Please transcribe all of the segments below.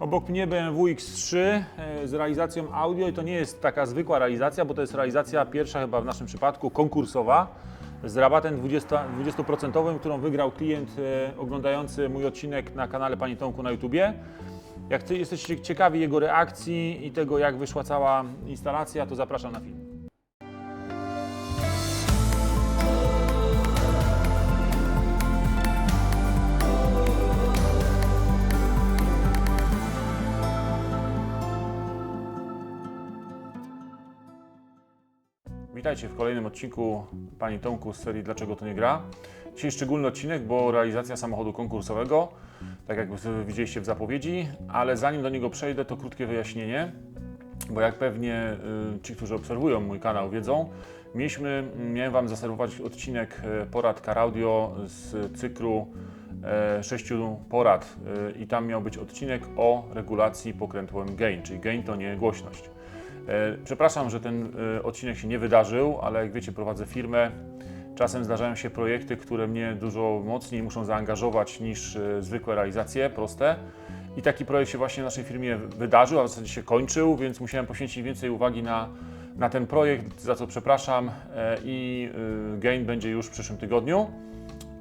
Obok mnie BMW X3 e, z realizacją audio i to nie jest taka zwykła realizacja, bo to jest realizacja pierwsza chyba w naszym przypadku konkursowa z rabatem 20%, 20% którą wygrał klient e, oglądający mój odcinek na kanale Pani Tomku na YouTubie. Jak jesteście ciekawi jego reakcji i tego jak wyszła cała instalacja, to zapraszam na film. Witajcie w kolejnym odcinku Pani Tomku z serii Dlaczego to nie gra. Dzisiaj szczególny odcinek, bo realizacja samochodu konkursowego, tak jak widzieliście w zapowiedzi, ale zanim do niego przejdę, to krótkie wyjaśnienie, bo jak pewnie y, ci, którzy obserwują mój kanał wiedzą, mieliśmy, miałem Wam zaserwować odcinek e, porad Car Audio z cyklu e, sześciu porad i tam miał być odcinek o regulacji pokrętłem gain, czyli gain to nie głośność. E, Przepraszam, że ten e, odcinek się nie wydarzył, ale jak wiecie, prowadzę firmę. Czasem zdarzają się projekty, które mnie dużo mocniej muszą zaangażować niż e, zwykłe realizacje, proste. I taki projekt się właśnie w naszej firmie wydarzył, a w zasadzie się kończył, więc musiałem poświęcić więcej uwagi na, na ten projekt, za co przepraszam. I gain będzie już w przyszłym tygodniu.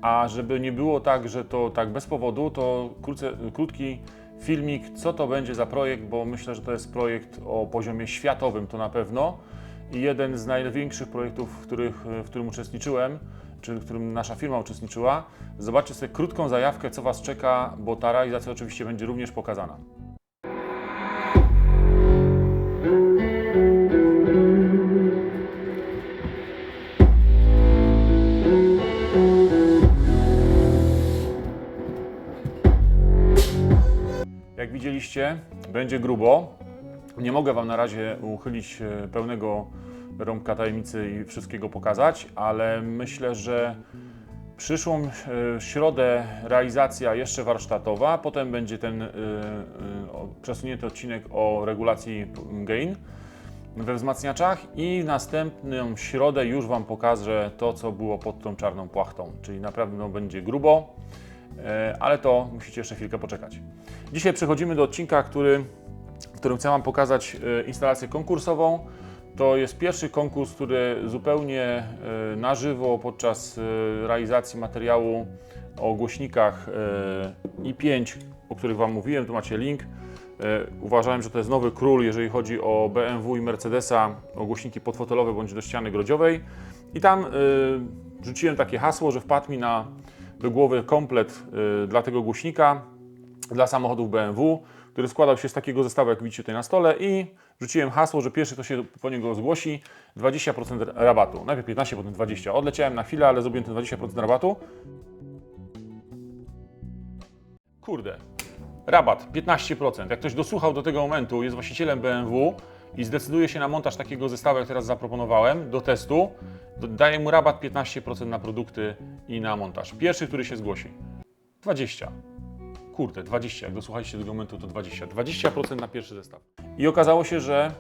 A żeby nie było tak, że to tak bez powodu, to krótce, krótki filmik, co to będzie za projekt, bo myślę, że to jest projekt o poziomie światowym, to na pewno. I jeden z największych projektów, w, których, w którym uczestniczyłem, czy w którym nasza firma uczestniczyła. Zobaczcie sobie krótką zajawkę, co Was czeka, bo ta realizacja oczywiście będzie również pokazana. Będzie grubo. Nie mogę Wam na razie uchylić e, pełnego rąbka tajemnicy i wszystkiego pokazać, ale myślę, że przyszłą e, środę realizacja jeszcze warsztatowa, potem będzie ten e, przesunięty odcinek o regulacji gain we wzmacniaczach i następną środę już Wam pokażę to, co było pod tą czarną płachtą, czyli na pewno będzie grubo, ale to musicie jeszcze chwilkę poczekać. Dzisiaj przechodzimy do odcinka, który, w którym chcę Wam pokazać e, instalację konkursową. To jest pierwszy konkurs, który zupełnie e, na żywo podczas e, realizacji materiału o głośnikach e, i5, o których Wam mówiłem, tu macie link. Uważałem, że to jest nowy król, jeżeli chodzi o BMW i Mercedesa, o głośniki podfotelowe bądź do ściany grodziowej. I tam rzuciłem takie hasło, że wpadł mi na, do głowy komplet dla tego głośnika, dla samochodów BMW, który składał się z takiego zestawu, jak widzicie tutaj na stole i rzuciłem hasło, że pierwszy, kto się po niego zgłosi, 20% rabatu. Najpierw 15, potem 20. Odleciałem na chwilę, ale zrobiłem ten 20% rabatu. Kurde, rabat 15%. Jak ktoś dosłuchał do tego momentu, jest właścicielem BMW i zdecyduje się na montaż takiego zestawu, jak teraz zaproponowałem, do testu, daję mu rabat 15% na produkty i na montaż. Pierwszy, który się zgłosi. 20. Kurde, 20. Jak dosłuchaliście tego momentu, to 20. 20% na pierwszy zestaw. I okazało się, że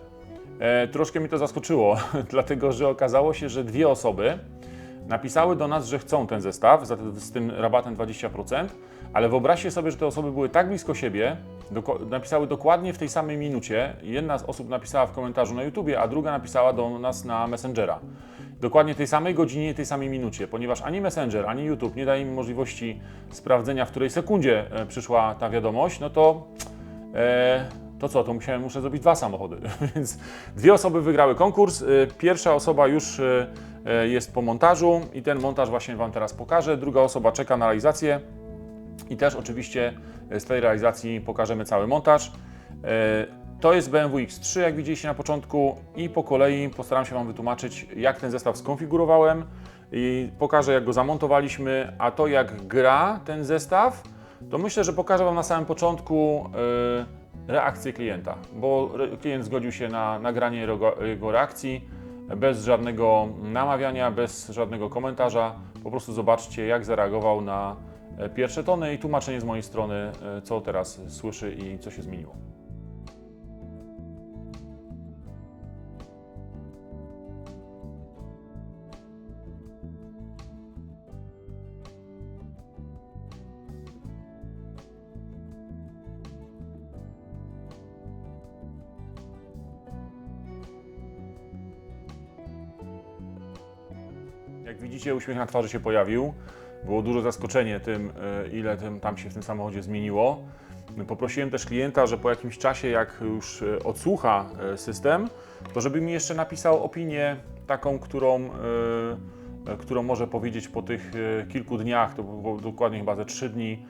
e, troszkę mi to zaskoczyło, dlatego że okazało się, że dwie osoby napisały do nas, że chcą ten zestaw z tym rabatem 20%, ale wyobraźcie sobie, że te osoby były tak blisko siebie, doko- napisały dokładnie w tej samej minucie. Jedna z osób napisała w komentarzu na YouTubie, a druga napisała do nas na Messengera. Dokładnie tej samej godzinie, tej samej minucie, ponieważ ani Messenger, ani YouTube nie daje im możliwości sprawdzenia, w której sekundzie e, przyszła ta wiadomość, no to E, to co, to musiałem, muszę zrobić dwa samochody. Więc dwie osoby wygrały konkurs. E, Pierwsza osoba już e, jest po montażu i ten montaż właśnie Wam teraz pokażę. Druga osoba czeka na realizację i też oczywiście z tej realizacji pokażemy cały montaż. To jest BMW X3, jak widzieliście na początku i po kolei postaram się Wam wytłumaczyć, jak ten zestaw skonfigurowałem i pokażę, jak go zamontowaliśmy, a to jak gra ten zestaw, to myślę, że pokażę Wam na samym początku e, reakcję klienta, bo klient zgodził się na nagranie jego, jego reakcji bez żadnego namawiania, bez żadnego komentarza. Po prostu zobaczcie, jak zareagował na e, pierwsze tony i tłumaczenie z mojej strony, e, co teraz słyszy i co się zmieniło. Widzicie, uśmiech na twarzy się pojawił. Było duże zaskoczenie tym, e, ile tym, tam się w tym samochodzie zmieniło. Poprosiłem też klienta, że po jakimś czasie, jak już e, odsłucha e, system, to żeby mi jeszcze napisał opinię taką, którą, którą może powiedzieć po tych kilku dniach, to było dokładnie chyba ze trzy dni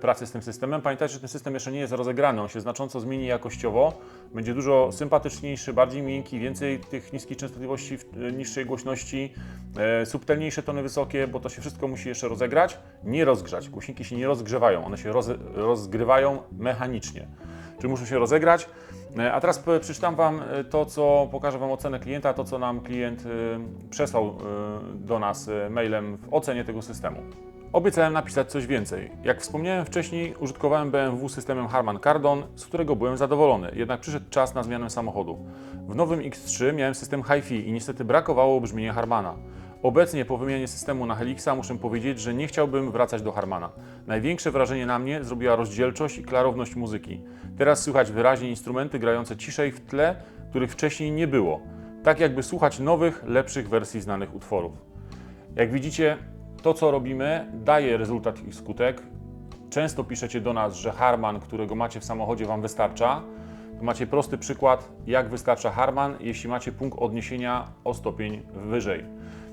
pracy z tym systemem. Pamiętajcie, że ten system jeszcze nie jest rozegrany, on się znacząco zmieni jakościowo, będzie dużo sympatyczniejszy, bardziej miękki, więcej tych niskich częstotliwości, e, niższej głośności, e, subtelniejsze tony wysokie, bo to się wszystko musi jeszcze rozegrać, nie rozgrzać. Głośniki się nie rozgrzewają, one się roze, rozgrywają mechanicznie, czyli muszą się rozegrać. E, A teraz przeczytam Wam e, to, co pokażę Wam ocenę klienta, to co nam klient e, przesłał e, do nas e, mailem w ocenie tego systemu. Obiecałem napisać coś więcej. Jak wspomniałem wcześniej, użytkowałem BMW systemem Harman Kardon, z którego byłem zadowolony, jednak przyszedł czas na zmianę samochodu. W nowym X3 miałem system HiFi i niestety brakowało brzmienia Harmana. Obecnie po wymianie systemu na Helixa muszę powiedzieć, że nie chciałbym wracać do Harmana. Największe wrażenie na mnie zrobiła rozdzielczość i klarowność muzyki. Teraz słychać wyraźnie instrumenty grające ciszej w tle, których wcześniej nie było. Tak jakby słuchać nowych, lepszych wersji znanych utworów. Jak widzicie, to co robimy daje rezultat i skutek. Często piszecie do nas, że Harman, którego macie w samochodzie, Wam wystarcza. To macie prosty przykład, jak wystarcza Harman, jeśli macie punkt odniesienia o stopień wyżej.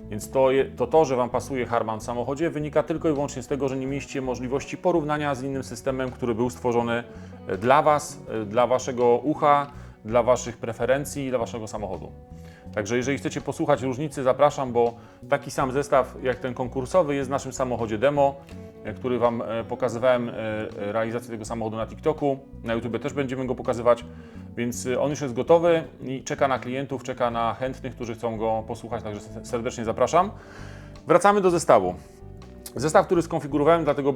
Więc to, to to, że Wam pasuje Harman w samochodzie, wynika tylko i wyłącznie z tego, że nie mieliście możliwości porównania z innym systemem, który był stworzony e, dla Was, e, dla Waszego ucha, dla Waszych preferencji i dla Waszego samochodu. Także jeżeli chcecie posłuchać różnicy, zapraszam, bo taki sam zestaw jak ten konkursowy jest w naszym samochodzie demo, e, który Wam e, pokazywałem, e, realizację tego samochodu na TikToku. Na YouTube też będziemy go pokazywać, więc on już jest gotowy i czeka na klientów, czeka na chętnych, którzy chcą go posłuchać, także serdecznie zapraszam. Wracamy do zestawu. Zestaw, który skonfigurowałem, dlatego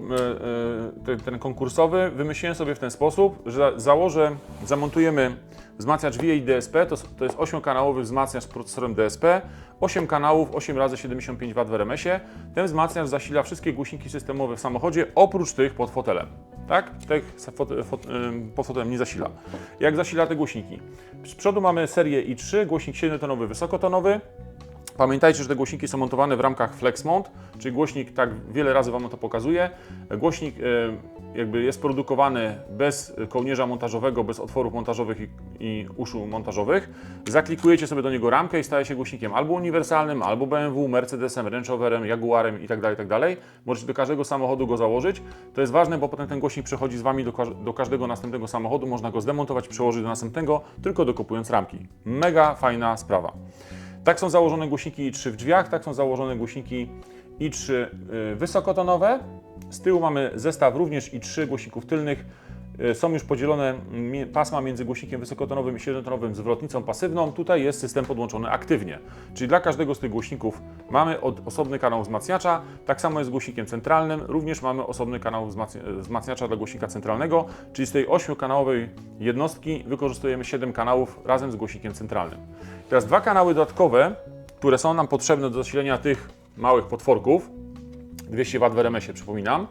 e, e, ten, konkursowy, wymyśliłem sobie w ten sposób, że założę, zamontujemy wzmacniacz VA DSP, to, to jest 8-kanałowy wzmacniacz z procesorem DSP, 8 kanałów, 8 razy 75 W w RMS-ie. Ten wzmacniacz zasila wszystkie głośniki systemowe w samochodzie, oprócz tych pod fotelem. Tak? Tych fot, fot, pod fotelem nie zasila. Jak zasila te głośniki? Z przodu mamy serię i3, głośnik 7-tonowy, wysokotonowy, Pamiętajcie, że te głośniki są montowane w ramkach FlexMont, czyli głośnik, tak wiele razy Wam to pokazuje. Głośnik e, jakby jest produkowany bez kołnierza montażowego, bez otworów montażowych i, uszu montażowych. Zaklikujecie sobie do niego ramkę i staje się głośnikiem albo uniwersalnym, albo BMW, Mercedesem, Range Roverem, Jaguarem tak itd. itd. Możecie do każdego samochodu go założyć. To jest ważne, bo potem ten głośnik przechodzi z Wami do, do każdego następnego samochodu. Można go zdemontować, przełożyć do następnego, tylko dokupując ramki. Mega fajna sprawa. Tak są założone głośniki i3 w drzwiach, tak są założone głośniki i3 y, wysokotonowe. Z tyłu mamy zestaw również i3 głośników tylnych. Y, Są już podzielone mie- pasma między głośnikiem wysokotonowym i 7-tonowym zwrotnicą pasywną. Tutaj jest system podłączony aktywnie. Czyli dla każdego z tych głośników mamy od, osobny kanał wzmacniacza. Tak samo jest z głośnikiem centralnym. Również mamy osobny kanał wzmacnia- wzmacniacza dla głośnika centralnego. Czyli z tej 8-kanałowej jednostki wykorzystujemy 7 kanałów razem z głośnikiem centralnym. Teraz dwa kanały dodatkowe, które są nam potrzebne do zasilenia tych małych potworków. 200 W w RMS-ie, przypominam.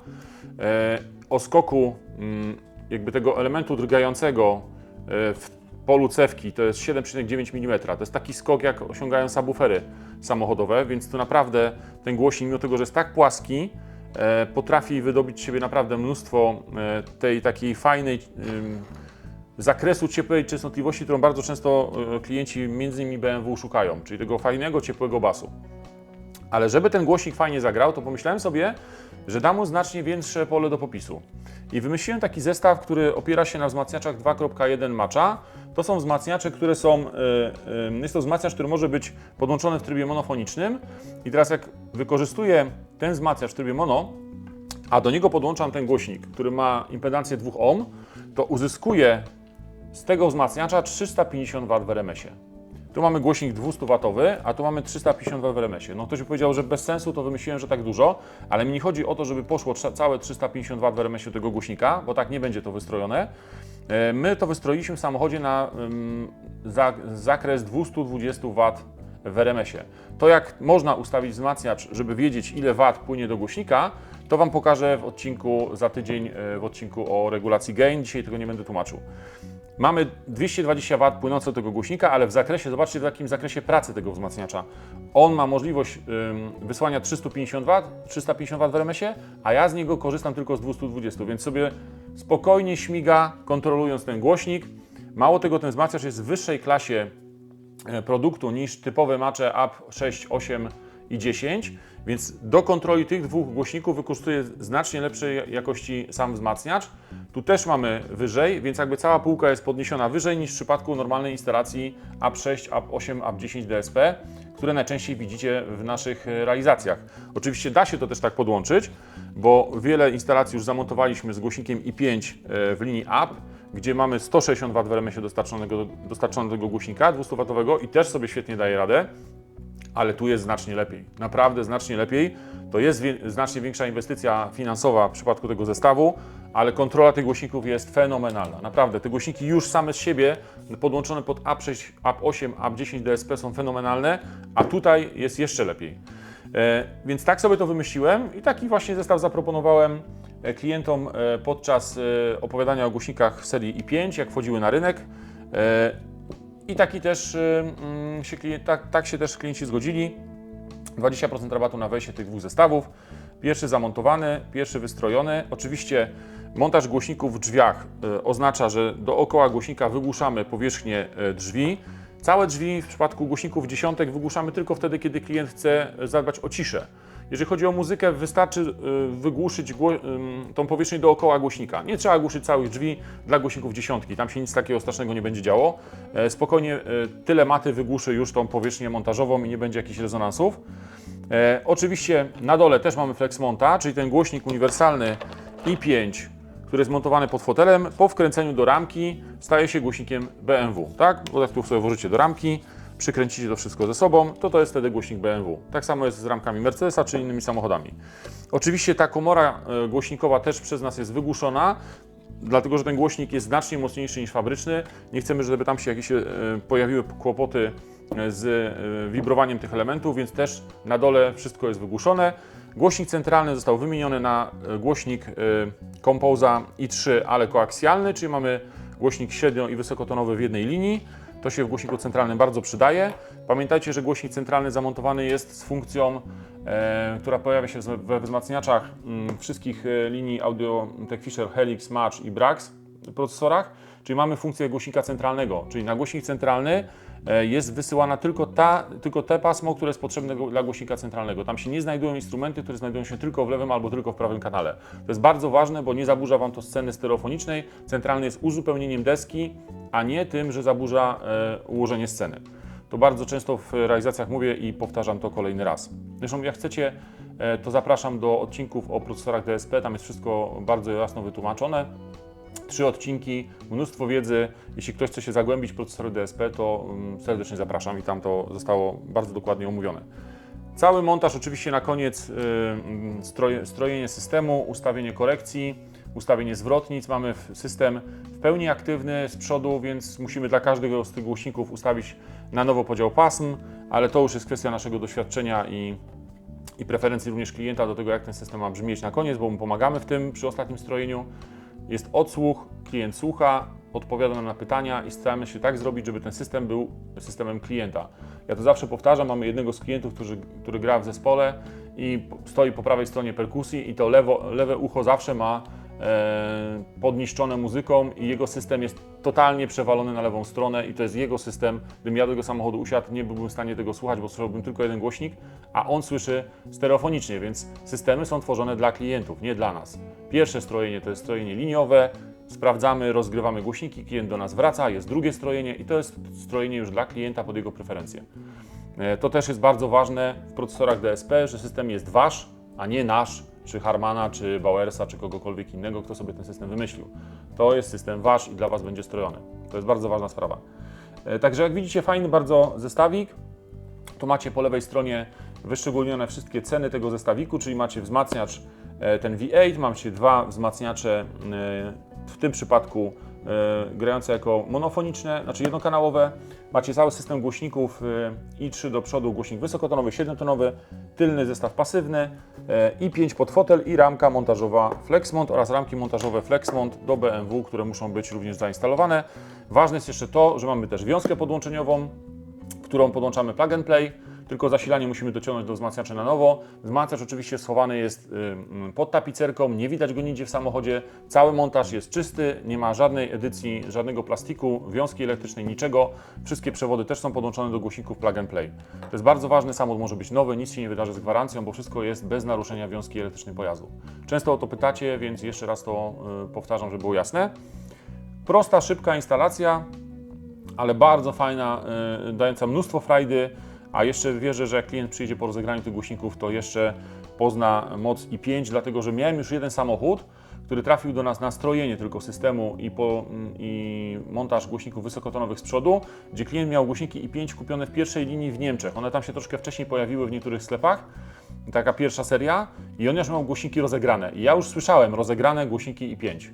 E, o skoku mm, jakby tego elementu drgającego e, w polu cewki to jest 7,9 mm. To jest taki skok, jak osiągają subwoofery samochodowe, więc tu naprawdę ten głośnik, mimo tego, że jest tak płaski, e, potrafi wydobyć z siebie naprawdę mnóstwo e, tej takiej fajnej zakresu ciepłej częstotliwości, którą bardzo często e, klienci, między innymi BMW, szukają, czyli tego fajnego, ciepłego basu. Ale żeby ten głośnik fajnie zagrał, to pomyślałem sobie, że dam mu znacznie większe pole do popisu. I wymyśliłem taki zestaw, który opiera się na wzmacniaczach 2.1 Matcha. To są wzmacniacze, które są. e, e, Jest to wzmacniacz, który może być podłączony w trybie monofonicznym. I teraz, jak wykorzystuję ten wzmacniacz w trybie mono, a do niego podłączam ten głośnik, który ma impedancję 2 ohm, to uzyskuję z tego wzmacniacza 350 W w RMS-ie. Tu mamy głośnik 200W, a tu mamy 350 W w RMS-ie. No ktoś by powiedział, że bez sensu, to wymyśliłem, że tak dużo, ale mi nie chodzi o to, żeby poszło całe 350 W w RMS-ie tego głośnika, bo tak nie będzie to wystrojone. E, My to wystroiliśmy w samochodzie na zakres 220 W w RMS-ie. To jak można ustawić wzmacniacz, żeby wiedzieć ile wat płynie do głośnika, to Wam pokażę w odcinku za tydzień, e, w odcinku o regulacji gain. Dzisiaj tego nie będę tłumaczył. Mamy 220 W płynące do tego głośnika, ale w zakresie, zobaczcie w jakim zakresie pracy tego wzmacniacza. On ma możliwość ym, wysłania 350 W, 350 W w RMS-ie, a ja z niego korzystam tylko z 220, więc sobie spokojnie śmiga, kontrolując ten głośnik. Mało tego, ten wzmacniacz jest w wyższej klasie e, produktu niż typowe macze AP 6, 8 i 10, więc do kontroli tych dwóch głośników wykorzystuje znacznie lepszej jakości sam wzmacniacz. Tu też mamy wyżej, więc jakby cała półka jest podniesiona wyżej niż w przypadku normalnej instalacji AP6, AP8, AP10 DSP, które najczęściej widzicie w naszych e, realizacjach. Oczywiście da się to też tak podłączyć, bo wiele instalacji już zamontowaliśmy z głośnikiem i5 e, w linii AP, gdzie mamy 160 W w RMS-ie dostarczonego, dostarczonego głośnika 200W i też sobie świetnie daje radę ale tu jest znacznie lepiej. Naprawdę znacznie lepiej. To jest znacznie większa inwestycja finansowa w przypadku tego zestawu, ale kontrola tych głośników jest fenomenalna. Naprawdę, te głośniki już same z siebie, podłączone pod AP6, AP8, AP10 DSP są fenomenalne, a tutaj jest jeszcze lepiej. E, więc tak sobie to wymyśliłem i taki właśnie zestaw zaproponowałem e, klientom e, podczas e, opowiadania o głośnikach serii i5, jak wchodziły na rynek. I taki też, y, mm, się, tak, tak się też klienci zgodzili. 20% rabatu na wejście tych dwóch zestawów. Pierwszy zamontowany, pierwszy wystrojony. Oczywiście montaż głośników w drzwiach y, oznacza, że dookoła głośnika wygłuszamy powierzchnię y, drzwi. Całe drzwi w przypadku głośników dziesiątek wygłuszamy tylko wtedy, kiedy klient chce zadbać o ciszę. Jeżeli chodzi o muzykę, wystarczy y, wygłuszyć tą powierzchnię dookoła głośnika. Nie trzeba głuszyć całych drzwi dla głośników dziesiątki, tam się nic takiego strasznego nie będzie działo. E, Spokojnie e, tyle maty wygłuszy już tą powierzchnię montażową i nie będzie jakichś rezonansów. E, Oczywiście na dole też mamy FlexMonta, czyli ten głośnik uniwersalny i5, który jest montowany pod fotelem, po wkręceniu do ramki staje się głośnikiem BMW, tak? Bo jak tu sobie włożycie do ramki, przykręcicie to wszystko ze sobą, to to jest wtedy głośnik BMW. Tak samo jest z ramkami Mercedesa czy innymi samochodami. Oczywiście ta komora e, głośnikowa też przez nas jest wygłuszona, dlatego że ten głośnik jest znacznie mocniejszy niż fabryczny. Nie chcemy, żeby tam się jakieś e, pojawiły kłopoty e, z wibrowaniem tych elementów, więc też na dole wszystko jest wygłuszone. Głośnik centralny został wymieniony na głośnik Composa i3, ale koaksjalny, czyli mamy głośnik średnio i wysokotonowy w jednej linii. To się w głośniku centralnym bardzo przydaje. Pamiętajcie, że głośnik centralny zamontowany jest z funkcją, e, która pojawia się we wzmacniaczach mm, wszystkich e, linii audio Techfisher, Helix, Match i Brax procesorach, czyli mamy funkcję głośnika centralnego, czyli na głośnik centralny e, jest wysyłana tylko, ta, tylko te pasmo, które jest potrzebne dla głośnika centralnego. Tam się nie znajdują instrumenty, które znajdują się tylko w lewym albo tylko w prawym kanale. To jest bardzo ważne, bo nie zaburza Wam to sceny stereofonicznej. Centralny jest uzupełnieniem deski, a nie tym, że zaburza e, ułożenie sceny. To bardzo często w realizacjach mówię i powtarzam to kolejny raz. Zresztą jak chcecie, e, to zapraszam do odcinków o procesorach DSP, tam jest wszystko bardzo jasno wytłumaczone trzy odcinki, mnóstwo wiedzy. Jeśli ktoś chce się zagłębić w procesory DSP, to mm, serdecznie zapraszam i tam to zostało bardzo dokładnie omówione. Cały montaż oczywiście na koniec y, mm, stroje, strojenie systemu, ustawienie korekcji, ustawienie zwrotnic. Mamy system w pełni aktywny z przodu, więc musimy dla każdego z tych głośników ustawić na nowo podział pasm, ale to już jest kwestia naszego doświadczenia i, i preferencji również klienta do tego, jak ten system ma brzmieć na koniec, bo mu pomagamy w tym przy ostatnim strojeniu. Jest odsłuch, klient słucha, odpowiada nam na pytania i staramy się tak zrobić, żeby ten system był systemem klienta. Ja to zawsze powtarzam, mamy jednego z klientów, który, który gra w zespole i stoi po prawej stronie perkusji i to lewo, lewe ucho zawsze ma podniszczone muzyką i jego system jest totalnie przewalony na lewą stronę i to jest jego system. Gdybym ja do tego samochodu usiadł, nie byłbym w stanie tego słuchać, bo słyszałbym tylko jeden głośnik, a on słyszy stereofonicznie, więc systemy są tworzone dla klientów, nie dla nas. Pierwsze strojenie to jest strojenie liniowe, sprawdzamy, rozgrywamy głośniki, klient do nas wraca, jest drugie strojenie i to jest strojenie już dla klienta pod jego preferencje. E, To też jest bardzo ważne w procesorach DSP, że system jest wasz, a nie nasz, czy Harmana, czy Bauersa, czy kogokolwiek innego, kto sobie ten system wymyślił. To jest system wasz i dla was będzie strojony. To jest bardzo ważna sprawa. E, Także jak widzicie, fajny bardzo zestawik. Tu macie po lewej stronie wyszczególnione wszystkie ceny tego zestawiku, czyli macie wzmacniacz e, ten V8, macie dwa wzmacniacze, e, w tym przypadku grające jako monofoniczne, znaczy jednokanałowe. Macie cały system głośników e, i 3 do przodu, głośnik wysokotonowy, 7-tonowy, tylny zestaw pasywny e, i 5 pod fotel i ramka montażowa Flexmont oraz ramki montażowe Flexmont do BMW, które muszą być również zainstalowane. Ważne jest jeszcze to, że mamy też wiązkę podłączeniową, którą podłączamy plug and play, tylko zasilanie musimy dociągnąć do wzmacniacza na nowo. Wzmacniacz oczywiście schowany jest y, y, pod tapicerką, nie widać go nigdzie w samochodzie. Cały montaż jest czysty, nie ma żadnej edycji, żadnego plastiku, wiązki elektrycznej, niczego. Wszystkie przewody też są podłączone do głośników plug and play. To jest bardzo ważne, samochód może być nowy, nic się nie wydarzy z gwarancją, bo wszystko jest bez naruszenia wiązki elektrycznej pojazdu. Często o to pytacie, więc jeszcze raz to y, powtarzam, żeby było jasne. Prosta, szybka instalacja, ale bardzo fajna, y, dająca mnóstwo frajdy, a jeszcze wierzę, że jak klient przyjdzie po rozegraniu tych głośników, to jeszcze pozna moc i5, dlatego że miałem już jeden samochód, który trafił do nas na strojenie tylko systemu i, po, mm, i montaż głośników wysokotonowych z przodu, gdzie klient miał głośniki i5 kupione w pierwszej linii w Niemczech. One tam się troszkę wcześniej pojawiły w niektórych sklepach, taka pierwsza seria i on już miał głośniki rozegrane. I ja już słyszałem rozegrane głośniki i5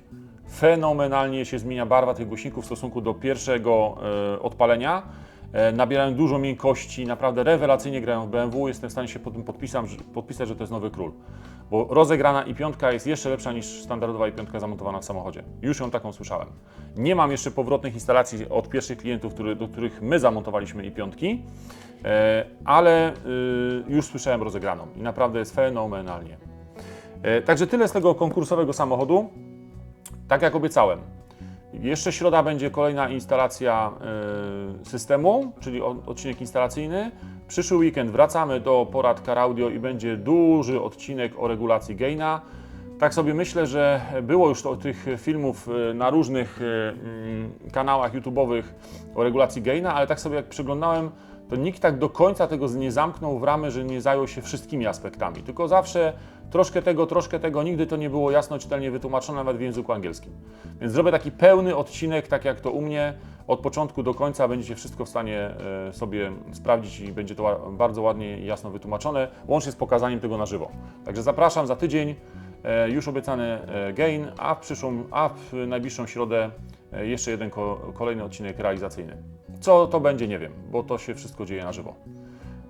fenomenalnie się zmienia barwa tych głośników w stosunku do pierwszego e, odpalenia. E, nabierają dużo miękkości, naprawdę rewelacyjnie grają w BMW. Jestem w stanie się pod tym podpisać, że- podpisać, że to jest nowy król. Bo rozegrana i piątka jest jeszcze lepsza niż standardowa i piątka zamontowana w samochodzie. Już ją taką słyszałem. Nie mam jeszcze powrotnych instalacji od pierwszych klientów, który, do których my zamontowaliśmy i piątki, e, ale y, już słyszałem rozegraną i naprawdę jest fenomenalnie. E, Także tyle z tego konkursowego samochodu. Tak jak obiecałem. Jeszcze środa będzie kolejna instalacja y, systemu, czyli odcinek instalacyjny. Przyszły weekend wracamy do porad Car Audio i będzie duży odcinek o regulacji gaina. Tak sobie myślę, że było już to, tych filmów y, na różnych y, mm, kanałach YouTube'owych o regulacji gaina, ale tak sobie jak przyglądałem, to nikt tak do końca tego nie zamknął w ramy, że nie zajął się wszystkimi aspektami, tylko zawsze troszkę tego, troszkę tego, nigdy to nie było jasno, czytelnie wytłumaczone nawet w języku angielskim. Więc zrobię taki pełny odcinek, tak jak to u mnie, od początku do końca będziecie wszystko w stanie e, sobie sprawdzić i będzie to bardzo ładnie i jasno wytłumaczone, łącznie z pokazaniem tego na żywo. Także zapraszam za tydzień, e, już obiecany e, gain, a w przyszłą, a w najbliższą środę jeszcze jeden ko- kolejny odcinek realizacyjny. Co to będzie, nie wiem, bo to się wszystko dzieje na żywo.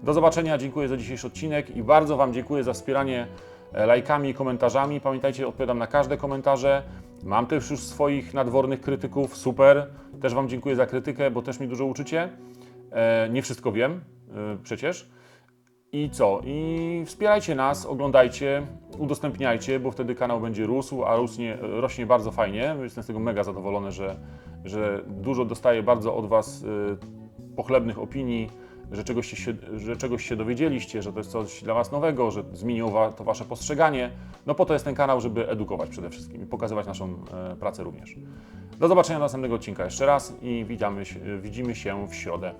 Do zobaczenia, dziękuję za dzisiejszy odcinek i bardzo Wam dziękuję za wspieranie e, lajkami i komentarzami. Pamiętajcie, odpowiadam na każde komentarze. Mam też już swoich nadwornych krytyków, super. Też Wam dziękuję za krytykę, bo też mi dużo uczycie. E, nie wszystko wiem, e, przecież. I co? I wspierajcie nas, oglądajcie, udostępniajcie, bo wtedy kanał będzie rósł, a rośnie, rośnie bardzo fajnie. Jestem z tego mega zadowolony, że, że dużo dostaję bardzo od Was y, pochlebnych opinii, że czegoś, się, że czegoś się dowiedzieliście, że to jest coś dla Was nowego, że zmieniło to Wasze postrzeganie. No po to jest ten kanał, żeby edukować przede wszystkim i pokazywać naszą e, pracę również. Do zobaczenia następnego odcinka jeszcze raz i widzimy się w środę.